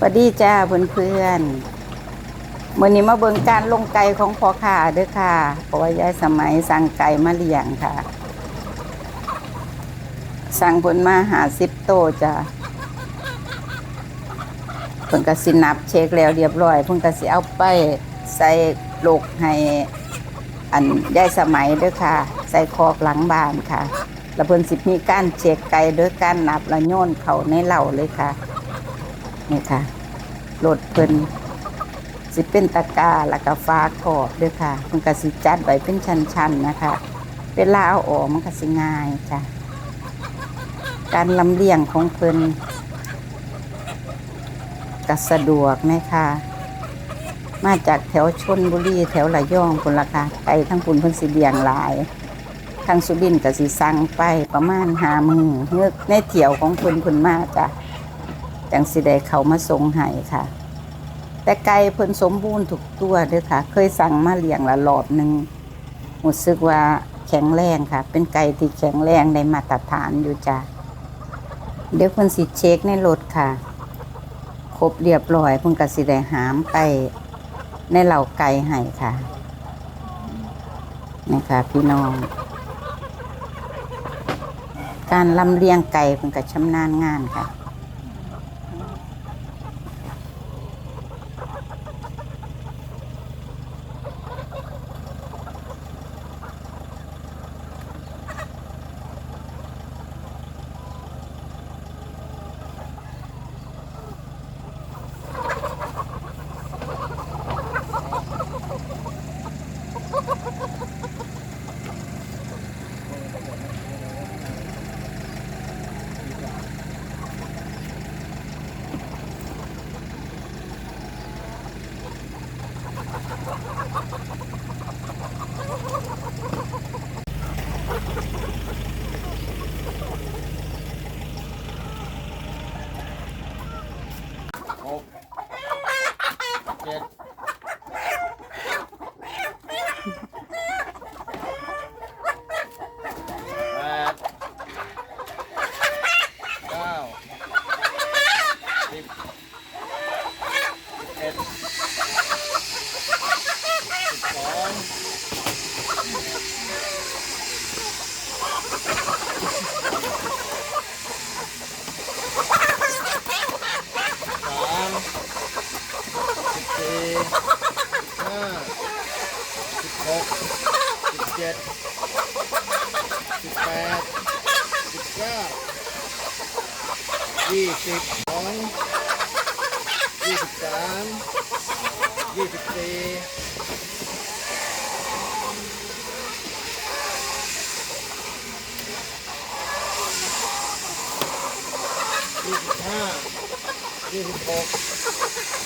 สวัสดีจ้าเพื่อนเพื่อนๆมื่อนี้มาเบิ่งการลงไก่ของพ่อค้าเด้อค่ะเพราะว่ายายสมัยสั่งไก่มาเลี้ยงค่ะ สั่งผลมาหาสิบโตจ้ะเพิ่นก็สินับเช็คแล้วเรียบร้อยเพิ่นก็สิเอาไปใส่โลกให้อันยายสมัยเด้อค่ะ ใส่คอกหลังบ้านค่ะ แล้วเพิ่นสิมีการเช็คไก่โดยการนับและโยนเขาในเหล่าเลยค่ะ นี่ค่ะรถเพิ่นสิเป็นตะกาแล้วก็ฟ้าขอบด้วยค่ะมันก็สิจัดไว้เป็นชั้นๆนะคะ เวลาเอาออกมันก็สิง่ายจ้ะการลำเลียงของเพิ่นก็สะดวกนะคะมาจากแถวชนบุรีแถวระยองพุ่นละค่ะไปทั้งพุ่นเพิ่นสิเลียงหลายทางสุรินทร์ก็สิสั่งไปประมาณหามือเงือกในเที่ยวของเพิ่นเพิ่นมาจ้ะ จังสิได้เขามาส่งให้ค่ะ แต่ไก่เพิ่นสมบูรณ์ทุกตัวเด้อค่ะ เคยสั่งมาเลี้ยงละรอบหนึ่งรู้สึกว่าแข็งแรงค่ะ เป็นไก่ที่แข็งแรงในมาตรฐานอยู่จ้ะเดี๋ยวเพิ่นสิเช็คในรถค่ะ ครบเรียบร้อยเพิ่นก็สิได้หามไปในเหล่าไก่ให้ค่ะนะคะพี่น้อง การลำเลียงไก่เพิ่นก็ชำนาญงานค่ะ หกเจ็ดแปดเก้าสิบสิบเอ็ดสิบสองสามสิบสี่ห้าสิบ หกสิบเจ็ดสิบแปดสิบเก้ายี่สิบสองยี่สิบสามยี่สิบสี่ยี่สิบห้ายี่สิบหก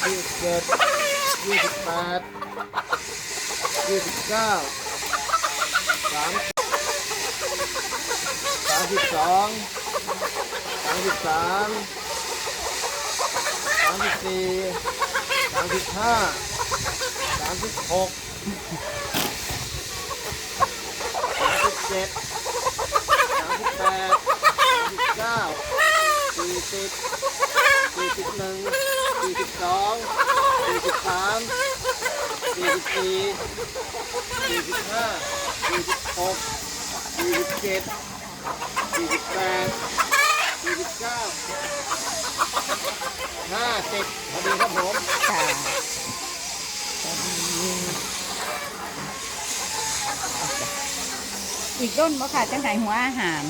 ยี่สิบเจ็ดยี่สิบแปด ยี่สิบเก้าสามสามสิบสองสามสิบสามสามสิบสี่สามสิบห้าสามสิบหกสามสิบเจ็ดสามสิบแปดสามสิบเก้าสี่สิบสี่สิบหนึ่งสี่สิบสองสี่สิบสาม สี่สิบสี่สี่สิบห้าสี่สิบหกสี่สิบเจ็ดสี่สิบแปดสี่สิบเก้าห้าสิบพอดีครับผมค่ะอีกต้นบ่ค่ะจังไหนหัวอาหาร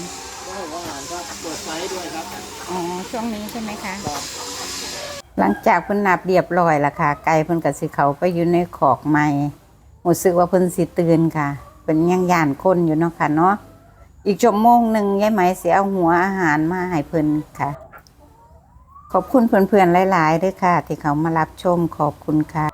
ก็ให้อาหารครับเปิดไซส์ด้วยครับ อ๋อ ช่วงนี้ใช่ไหมคะ ครับ หลังจากเพิ่นนับเรียบร้อยและค่ะ ไก่เพิ่นกับสิเขาไปอยู่ในขอกใหม่รู้สึกว่าเพิ่นสิตื่นค่ะ เป็นยังย่านคนอยู่เนาะค่ะเนาะอีกชั่วโมงหนึ่งยายไหมสิเอาหัวอาหารมาให้เพิ่นค่ะ ขอบคุณเพื่อนๆหลายๆด้วยค่ะ ที่เขามารับชมขอบคุณค่ะ